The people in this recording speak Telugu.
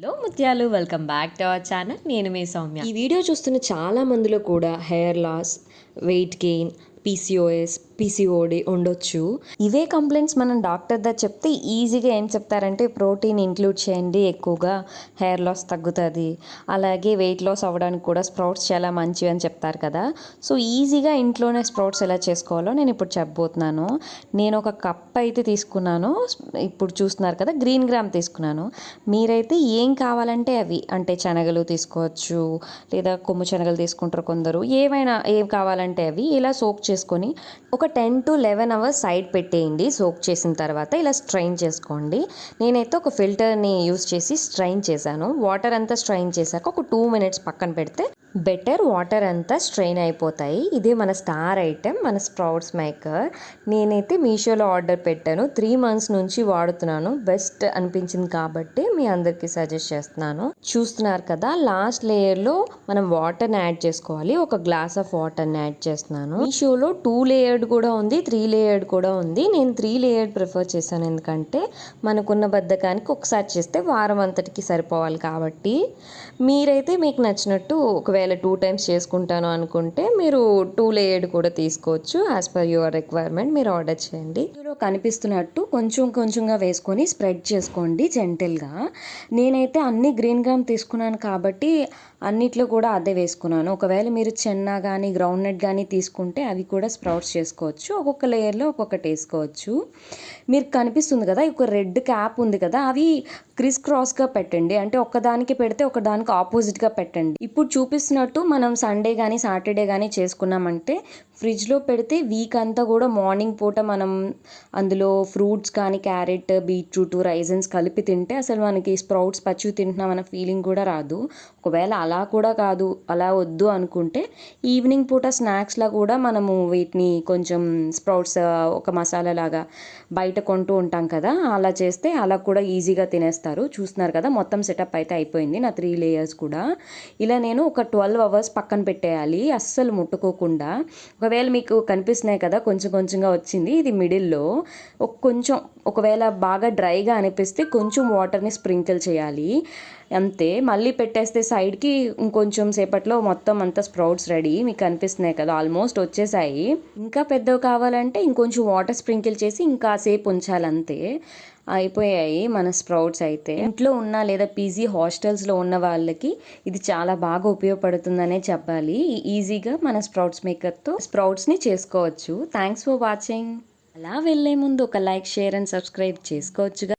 హలో ముత్యాలు welcome back to our channel. నేను మీ సౌమ్య. ఈ వీడియో చూస్తున్న చాలా మందిలో కూడా hair loss weight gain PCOS PCOD ఉండొచ్చు. ఇవే కంప్లైంట్స్ మనం డాక్టర్ దగ్గర చెప్తే ఈజీగా ఏం చెప్తారంటే ప్రోటీన్ ఇంక్లూడ్ చేయండి ఎక్కువగా హెయిర్ లాస్ తగ్గుతుంది. అలాగే వెయిట్ లాస్ అవ్వడానికి కూడా స్ప్రౌట్స్ చాలా మంచివి అని చెప్తారు కదా. సో ఈజీగా ఇంట్లోనే స్ప్రౌట్స్ ఎలా చేసుకోవాలో నేను ఇప్పుడు చెప్పబోతున్నాను. నేను ఒక కప్ అయితే తీసుకున్నాను. ఇప్పుడు చూస్తున్నారు కదా గ్రీన్ గ్రామ్ తీసుకున్నాను. మీరైతే ఏం కావాలంటే అవి అంటే శనగలు తీసుకోవచ్చు లేదా కొమ్ము శనగలు తీసుకుంటారు కొందరు. ఏమైనా ఏం కావాలంటే అవి ఇలా సోక్ చేసుకొని ఒక ten to eleven hours side పెట్టేయండి సోక్ చేసిన తర్వాత ఇలా స్ట్రైన్ చేసుకోండి. నేనైతే ఒక ఫిల్టర్ని యూస్ చేసి స్ట్రైన్ చేశాను. వాటర్ అంతా స్ట్రైన్ చేశాక ఒక టూ మినిట్స్ పక్కన పెడితే బెటర్ వాటర్ అంతా స్ట్రెయిన్ అయిపోతాయి. ఇదే మన స్టార్ ఐటెం మన స్ప్రౌట్స్ మేకర్. నేనైతే మీషోలో ఆర్డర్ పెట్టాను. త్రీ మంత్స్ నుంచి వాడుతున్నాను. బెస్ట్ అనిపించింది కాబట్టి మీ అందరికీ సజెస్ట్ చేస్తున్నాను. చూస్తున్నారు కదా లాస్ట్ లేయర్లో మనం వాటర్ని యాడ్ చేసుకోవాలి. ఒక గ్లాస్ ఆఫ్ వాటర్ని యాడ్ చేస్తున్నాను. మీషోలో టూ లేయర్డ్ కూడా కూడా ఉంది త్రీ లేయర్డ్ కూడా ఉంది. నేను త్రీ లేయర్డ్ ప్రిఫర్ చేశాను ఎందుకంటే మనకున్న బద్ధకానికి ఒకసారి చేస్తే వారం అంతటికి సరిపోవాలి కాబట్టి. మీరైతే మీకు నచ్చినట్టు ఒకవేళ టూ టైమ్స్ చేసుకుంటాను అనుకుంటే మీరు టూ లేయర్డ్ కూడా తీసుకోవచ్చు యాజ్ పర్ యువర్ రిక్వైర్మెంట్ మీరు ఆర్డర్ చేయండి. ఇందులో కనిపిస్తున్నట్టు కొంచెం కొంచెంగా వేసుకొని స్ప్రెడ్ చేసుకోండి జెంటిల్గా నేనైతే అన్ని గ్రీన్ గ్రామ్ తీసుకున్నాను కాబట్టి అన్నిట్లో కూడా అదే వేసుకున్నాను. ఒకవేళ మీరు చెన్న కానీ గ్రౌండ్ నట్ కానీ తీసుకుంటే అవి కూడా స్ప్రౌట్స్ వేసుకోవచ్చు. ఒక్కొక్క లేయర్లో ఒక్కొక్కటి వేసుకోవచ్చు. మీరు కనిపిస్తుంది కదా ఒక రెడ్ క్యాప్ ఉంది కదా అవి క్రిస్ క్రాస్గా పెట్టండి. అంటే ఒకదానికి పెడితే ఒకదానికి ఆపోజిట్గా పెట్టండి. ఇప్పుడు చూపిస్తున్నట్టు మనం సండే కానీ సాటర్డే కానీ చేసుకున్నామంటే ఫ్రిడ్జ్లో పెడితే వీక్ అంతా కూడా మార్నింగ్ పూట మనం అందులో ఫ్రూట్స్ కానీ క్యారెట్ బీట్రూట్ రైజన్స్ కలిపి తింటే అసలు మనకి స్ప్రౌట్స్ పచ్చి తింటున్నాం అన్న ఫీలింగ్ కూడా రాదు. ఒకవేళ అలా కూడా కాదు అలా వద్దు అనుకుంటే ఈవినింగ్ పూట స్నాక్స్లా కూడా మనము వీటిని కొంచెం కొంచెం స్ప్రౌట్స్ ఒక మసాలా లాగా బయట కొంటూ ఉంటాం కదా అలా చేస్తే అలా కూడా ఈజీగా తినేస్తారు. చూస్తున్నారు కదా మొత్తం సెటప్ అయితే అయిపోయింది నా త్రీ లేయర్స్ కూడా. ఇలా నేను ఒక ట్వెల్వ్ అవర్స్ పక్కన పెట్టేయాలి అస్సలు ముట్టుకోకుండా. ఒకవేళ మీకు కనిపిస్తున్నాయి కదా కొంచెం కొంచెంగా వచ్చింది ఇది మిడిల్లో ఒక కొంచెం ఒకవేళ బాగా డ్రైగా అనిపిస్తే కొంచెం వాటర్ని స్ప్రింకిల్ చేయాలి అంతే. మళ్ళీ పెట్టేస్తే సైడ్కి ఇంకొంచెం సేపట్లో మొత్తం అంతా స్ప్రౌట్స్ రెడీ మీకు కనిపిస్తున్నాయి కదా ఆల్మోస్ట్ వచ్చేసాయి. ఇంకా పెద్దవి కావాలంటే ఇంకొంచెం వాటర్ స్ప్రింకిల్ చేసి ఇంకా సేపు ఉంచాలి అంతే అయిపోయాయి మన స్ప్రౌట్స్ అయితే. ఇంట్లో ఉన్న లేదా పీజీ హాస్టల్స్లో ఉన్న వాళ్ళకి ఇది చాలా బాగా ఉపయోగపడుతుందనే చెప్పాలి. ఈజీగా మన స్ప్రౌట్స్ మేకర్తో స్ప్రౌట్స్ని చేసుకోవచ్చు. థ్యాంక్స్ ఫర్ వాచింగ్ అలా వెళ్ళే ముందు ఒక లైక్ షేర్ అండ్ సబ్స్క్రైబ్ చేసుకోవచ్చుగా.